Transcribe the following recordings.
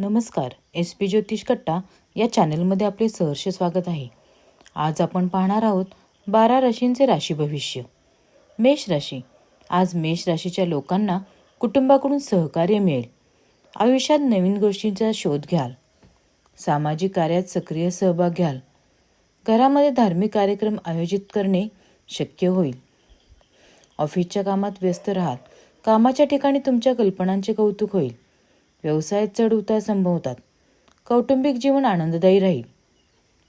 नमस्कार S P ज्योतिष कट्टा या चॅनलमध्ये आपले सहर्ष स्वागत आहे. आज आपण पाहणार आहोत बारा राशींचे राशी भविष्य. मेष राशी. आज मेष राशीच्या लोकांना कुटुंबाकडून सहकार्य मिळेल. आयुष्यात नवीन गोष्टींचा शोध घ्याल. सामाजिक कार्यात सक्रिय सहभाग घ्याल. घरामध्ये धार्मिक कार्यक्रम आयोजित करणे शक्य होईल. ऑफिसच्या कामात व्यस्त राहाल. कामाच्या ठिकाणी तुमच्या कल्पनांचे कौतुक होईल. व्यवसायात चढ उतार संभवतात. कौटुंबिक जीवन आनंददायी राहील.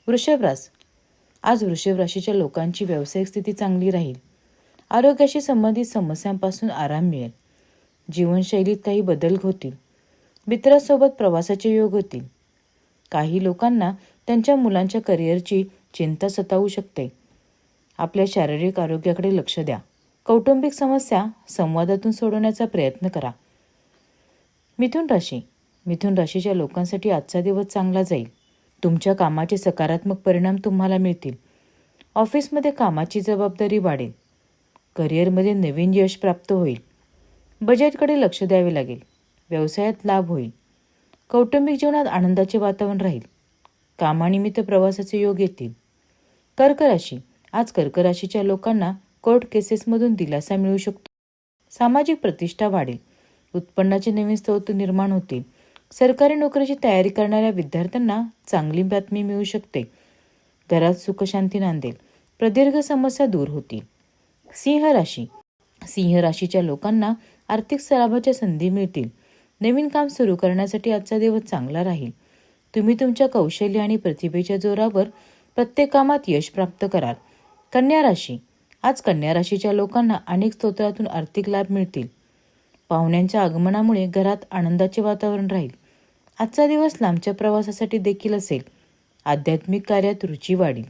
वृषभरास आज वृषभ राशीच्या लोकांची व्यावसायिक स्थिती चांगली राहील. आरोग्याशी संबंधित समस्यांपासून आराम मिळेल. जीवनशैलीत काही बदल होतील. मित्रासोबत प्रवासाचे योग होतील. काही लोकांना त्यांच्या मुलांच्या करिअरची चिंता सतावू शकते. आपल्या शारीरिक आरोग्याकडे लक्ष द्या. कौटुंबिक समस्या संवादातून सोडवण्याचा प्रयत्न करा. मिथुन राशी. मिथुन राशीच्या लोकांसाठी आजचा दिवस चांगला जाईल. तुमच्या कामाचे सकारात्मक परिणाम तुम्हाला मिळतील. ऑफिसमध्ये कामाची जबाबदारी वाढेल. करिअरमध्ये नवीन यश प्राप्त होईल. बजेटकडे लक्ष द्यावे लागेल. व्यवसायात लाभ होईल. कौटुंबिक जीवनात आनंदाचे वातावरण राहील. कामानिमित्त प्रवासाचे योग येतील. कर्क राशी. आज कर्क राशीच्या लोकांना कोर्ट केसेसमधून दिलासा मिळू शकतो. सामाजिक प्रतिष्ठा वाढेल. उत्पन्नाचे नवीन स्रोत निर्माण होतील. सरकारी नोकरीची तयारी करणाऱ्या विद्यार्थ्यांना चांगली बातमी मिळू शकते. घरात सुखशांती नांदेल. प्रदीर्घ समस्या दूर होतील. सिंह राशी. सिंह राशीच्या लोकांना आर्थिक सराभाच्या संधी मिळतील. नवीन काम सुरू करण्यासाठी आजचा दिवस चांगला राहील. तुम्ही तुमच्या कौशल्य आणि प्रतिभेच्या जोरावर प्रत्येक कामात यश प्राप्त कराल. कन्या राशी. आज कन्या राशीच्या लोकांना अनेक स्तोत्रातून आर्थिक लाभ मिळतील. पाहुण्यांच्या आगमनामुळे घरात आनंदाचे वातावरण राहील. आजचा दिवस लांबच्या प्रवासासाठी देखील असेल. आध्यात्मिक कार्यात रुची वाढेल.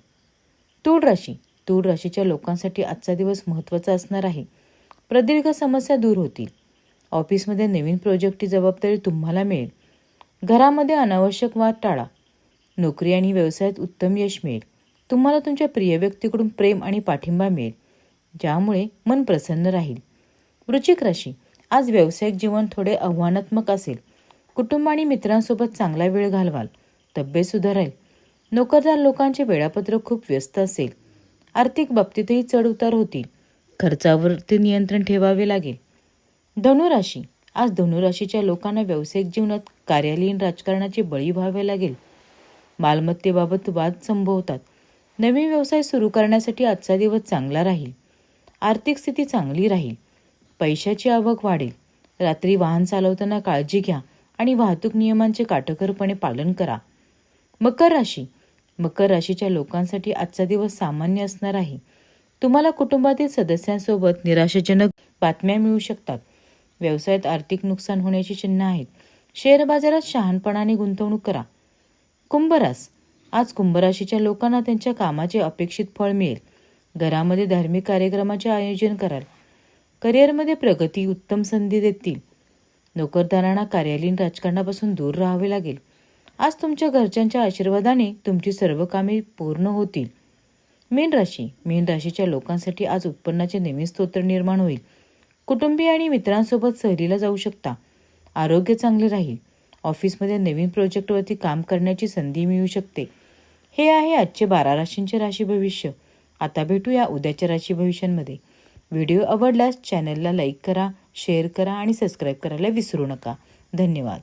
तूळ राशी. तूळ राशीच्या लोकांसाठी आजचा दिवस महत्त्वाचा असणार आहे. प्रदीर्घ समस्या दूर होतील. ऑफिसमध्ये नवीन प्रोजेक्टची जबाबदारी तुम्हाला मिळेल. घरामध्ये अनावश्यक वाद टाळा. नोकरी आणि व्यवसायात उत्तम यश मिळेल. तुम्हाला तुमच्या प्रिय व्यक्तीकडून प्रेम आणि पाठिंबा मिळेल. ज्यामुळे मन प्रसन्न राहील. वृचिक राशी. आज व्यावसायिक जीवन थोडे आव्हानात्मक असेल. कुटुंब आणि मित्रांसोबत चांगला वेळ घालवाल. तब्येत सुधारेल. नोकरदार लोकांचे वेळापत्रक खूप व्यस्त असेल. आर्थिक बाबतीतही चढ उतार होतील. खर्चावरती नियंत्रण ठेवावे लागेल. धनुराशी. आज धनुराशीच्या लोकांना व्यावसायिक जीवनात कार्यालयीन राजकारणाचे बळी व्हावे लागेल. मालमत्तेबाबत वाद संभवतात. नवीन व्यवसाय सुरू करण्यासाठी आजचा दिवस चांगला राहील. आर्थिक स्थिती चांगली राहील. पैशाची आवक वाढेल. रात्री वाहन चालवताना काळजी घ्या आणि वाहतूक नियमांचे काटेकोरपणे पालन करा. मकर राशी. मकर राशीच्या लोकांसाठी आजचा दिवस सामान्य असणार आहे. तुम्हाला कुटुंबातील सदस्यांसोबत निराशाजनक बातम्या मिळू शकतात. व्यवसायात आर्थिक नुकसान होण्याची चिन्ह आहेत. शेअर बाजारात शहाणपणाने गुंतवणूक करा. कुंभरास आज कुंभराशीच्या लोकांना त्यांच्या कामाचे अपेक्षित फळ मिळेल. घरामध्ये धार्मिक कार्यक्रमाचे आयोजन कराल. करिअरमध्ये प्रगती उत्तम संधी देतील. नोकरदारांना कार्यालयीन राजकारणापासून दूर राहावे लागेल. आज तुमच्या घरच्यांच्या आशीर्वादाने तुमची सर्व कामे पूर्ण होतील. मीन राशी. मीन राशीच्या लोकांसाठी आज उत्पन्नाचे नवीन स्तोत्र निर्माण होईल. कुटुंबीय आणि मित्रांसोबत सहलीला जाऊ शकता. आरोग्य चांगले राहील. ऑफिसमध्ये नवीन प्रोजेक्टवरती काम करण्याची संधी मिळू शकते. हे आहे आजचे बारा राशींचे राशी भविष्य. आता भेटूया उद्याच्या राशी भविष्यांमध्ये. व्हिडिओ आवडल्यास चॅनलला लाईक करा शेअर करा आणि सबस्क्राईब करायला विसरू नका. धन्यवाद.